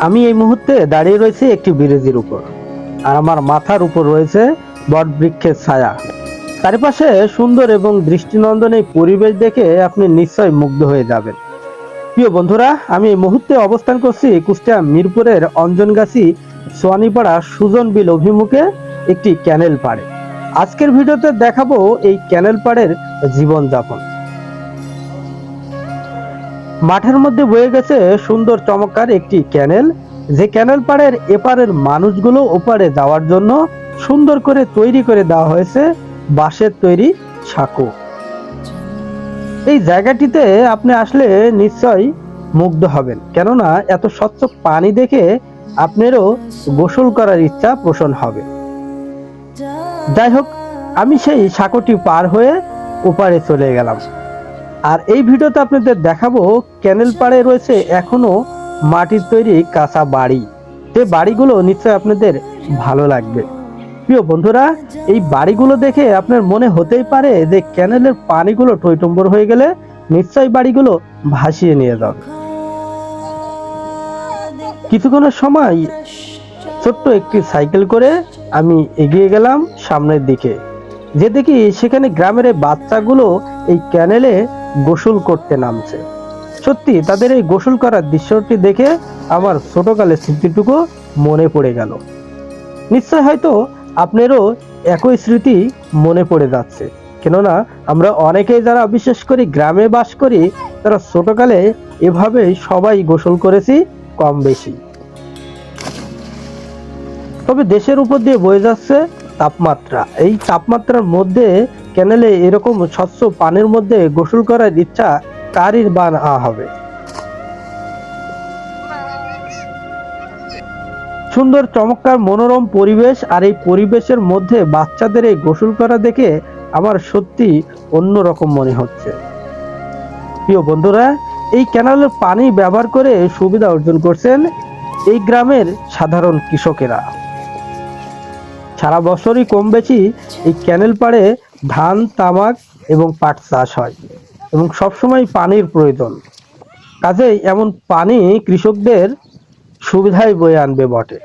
আমি এই মুহূর্তে দাঁড়িয়ে রয়েছি একটি ব্রিজের উপর। আর আমার মাথার উপর রয়েছে বট বৃক্ষের ছায়া। চারিপাশে সুন্দর এবং দৃষ্টিনন্দন এই পরিবেশ দেখে আপনি নিশ্চয় মুগ্ধ হয়ে যাবেন। প্রিয় বন্ধুরা, আমি এই মুহূর্তে অবস্থান করছি কুষ্টিয়া মিরপুরের অঞ্জনগাছি সোয়ানিপাড়া সুজন বিল অভিমুখে একটি ক্যানেল পাড়ে। আজকের ভিডিওতে দেখাবো এই ক্যানেল পাড়ের জীবনযাপন। মাঠের মধ্যে বয়ে গেছে সুন্দর চমৎকার একটি ক্যানেল। যে ক্যানেল পাড়ের এপারের মানুষগুলো ওপারে যাওয়ার জন্য সুন্দর করে তৈরি করে দেওয়া হয়েছে বাঁশের তৈরি সাঁকো এই জায়গাটিতে আপনি আসলে নিশ্চয় মুগ্ধ হবেন। কেননা এত স্বচ্ছ পানি দেখে আপনারও গোসল করার ইচ্ছা পোষণ হবে। যাই হোক, আমি সেই সাঁকোটি পার হয়ে ওপারে চলে গেলাম। আর এই ভিডিওতে আপনাদের দেখাবো ক্যানেল পাড়ে রয়েছে এখনও মাটির তৈরি কাঁচা বাড়ি। যে বাড়িগুলো নিশ্চয় আপনাদের ভালো লাগবে। প্রিয় বন্ধুরা, এই বাড়িগুলো দেখে আপনার মনে হতেই পারে যে ক্যানেলের পানিগুলো টইটম্বর হয়ে গেলে নিশ্চয়ই বাড়িগুলো ভাসিয়ে নিয়ে যাবে। কিছুক্ষণের সময় ছোট্ট একটি সাইকেল করে আমি এগিয়ে গেলাম সামনের দিকে। যে দেখি সেখানে গ্রামের বাচ্চাগুলো এই ক্যানেলে গোসল করতে নামছে। সত্যি, তাদের এই গোসল করার দৃশ্যটি দেখে আমার ছোটকালের স্মৃতিটুকু মনে পড়ে গেল। নিশ্চয় হয়তো আপনারও একই স্মৃতি মনে পড়ে যাচ্ছে। কেননা, আমরা অনেকেই যারা বিশেষ করে গ্রামে বাস করি, তারা ছোটকালে এভাবে সবাই গোসল করেছি কম বেশি। তবে দেশের উপর দিয়ে বয়ে যাচ্ছে তাপমাত্রা। এই তাপমাত্রার মধ্যে ক্যানেলে এরকম স্বচ্ছ পানির মধ্যে গোসল করার ইচ্ছা কারই বা না হবে। সুন্দর, চমৎকার, মনোরম পরিবেশ আর এই পরিবেশের মধ্যে বাচ্চাদের এই গোসল করা দেখে আমার সত্যি অন্যরকম মনে হচ্ছে। প্রিয় বন্ধুরা, এই ক্যানালের পানি ব্যবহার করে সুবিধা অর্জন করছেন এই গ্রামের সাধারণ কৃষকেরা। সারা বছরই কম বেশি এই ক্যানেল পাড়ে ধান, তামাক এবং পাট চাষ হয় এবং সবসময় পানির প্রয়োজন। কাজেই এমন পানি কৃষকদের সুবিধায় বয়ে আনবে বটে।